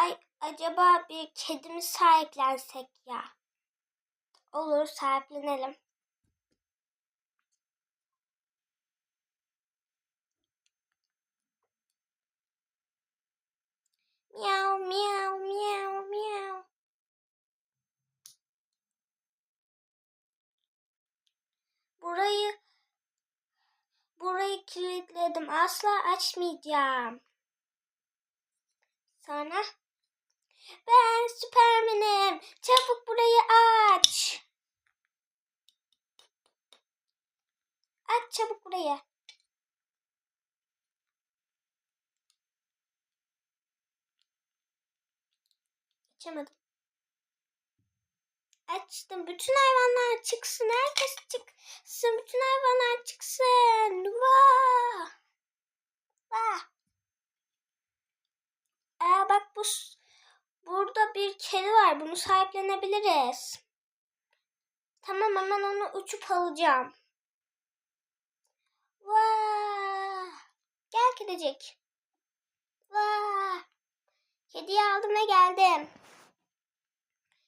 Ay acaba bir kedi mi sahiplensek ya? Olur sahiplenelim. Miau miau miau miau. Burayı burayı kilitledim. Asla açmayacağım. Sonra ben Süpermen'im. Çabuk burayı aç. Aç çabuk burayı. Açamadım. Açtım. Bütün hayvanlar çıksın. Herkes çıksın. Bütün hayvanlar çıksın. Vaa. Vaa. Aa, bak bu burada bir kedi var. Bunu sahiplenebiliriz. Tamam hemen onu uçup alacağım. Vaa. Gel kedicik. Vaa. Kediyi aldım ve geldim.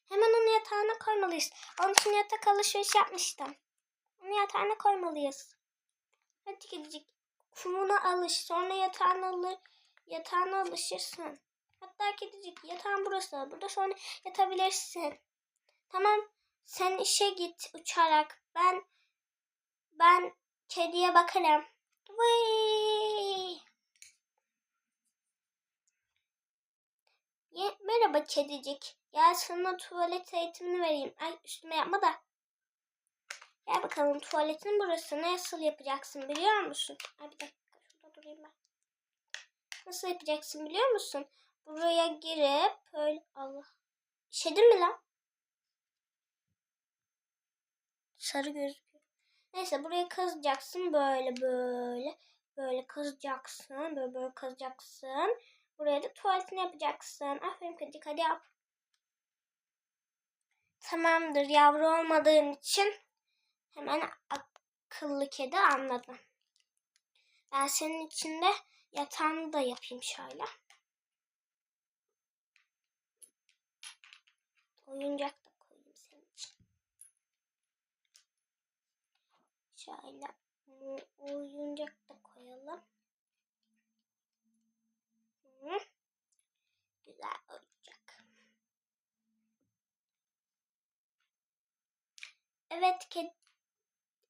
Hemen onu yatağına koymalıyız. Onun için yatak alışveriş yapmıştım. Onu yatağına koymalıyız. Hadi kedicik. Kumuna alış. Sonra yatağına alır. Yatağına alışırsın. Hatta kedicik yatağın burası. Burada sonra yatabilirsin. Tamam. Sen işe git uçarak. Ben ben kediye bakarım. Vıy. Ye- Merhaba kedicik. Gel sana tuvalet eğitimini vereyim. Ay üstüme yapma da. Gel bakalım tuvaletin burası. Nasıl yapacaksın biliyor musun? Ay bir dakika şurada durayım ben. Nasıl yapacaksın biliyor musun? Buraya girip böyle Allah. İşedin mi lan? Sarı gözüküyor. Neyse burayı kazacaksın böyle böyle. Böyle kazacaksın. Böyle böyle kazacaksın. Buraya da tuvaletini yapacaksın. Aferin kedicik hadi yap. Tamamdır yavru olmadığın için hemen akıllı kedi anladım. Ben senin için de yatağını da yapayım şöyle. Oyuncak da koyayım senin için. Şöyle oyuncak da koyalım. Hı. Güzel oyuncak. Evet kedi.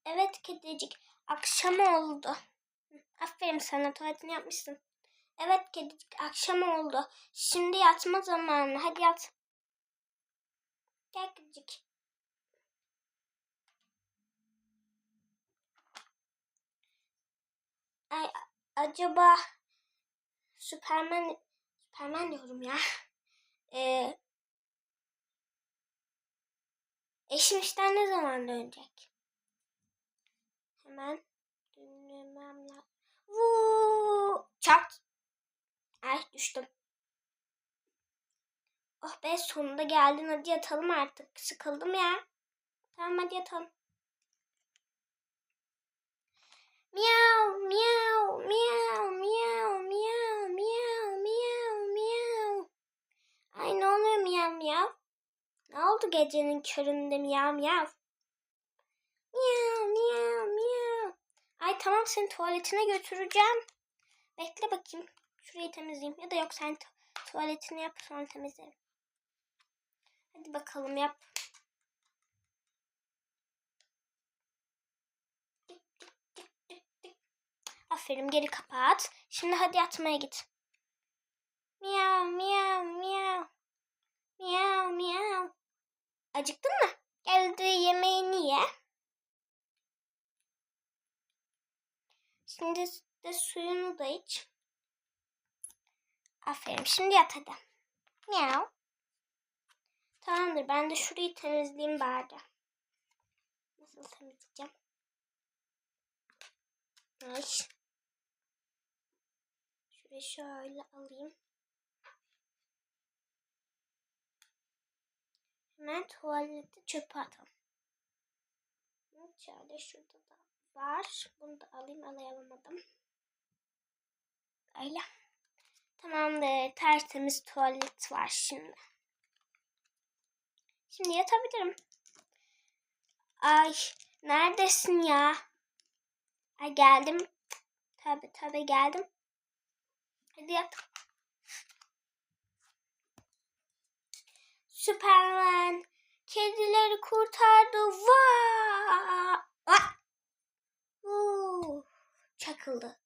Evet kedicik. Akşam oldu. Aferin sana tuvaletini yapmışsın. Evet kedicik akşam oldu. Şimdi yatma zamanı. Hadi yat. Gel kedicik. Ay acaba Süpermen Süpermen diyorum ya. Ee, eşim işten ne zaman dönecek? Hemen dinlemem lazım. Çat. Ay düştüm. Oh be sonunda geldin. Hadi yatalım artık. Sıkıldım ya. Tamam hadi yatalım. Miau miau miau miau miau miau miau miau. Ay ne oluyor miau miau? Ne oldu gecenin köründe miau miau? Miau miau miau. Ay tamam seni tuvaletine götüreceğim. Bekle bakayım. Şurayı temizleyeyim. Ya da yok sen tu- tuvaletini yap sonra temizlerim. Hadi bakalım yap. Aferin geri kapat. Şimdi hadi yatmaya git. Miau miau miau. Miau miau. Acıktın mı? Geldi yemeğini ye. Şimdi de suyunu da iç. Aferin. Şimdi yat hadi. Miau. Tamamdır. Ben de şurayı temizleyeyim bari. Nasıl temizleyeceğim? Ay. Şurayı şöyle alayım. Hemen tuvalete çöpe atalım. İçeride şurada da var. Bunu da alayım alayamadım. Öyle. Tamamdır. Tertemiz tuvalet var şimdi. Şimdi yatabilirim. Ay neredesin ya? Ay geldim. Tabi tabi geldim. Hadi yat. Süpermen kedileri kurtardı. Vaa! Ah! Çakıldı.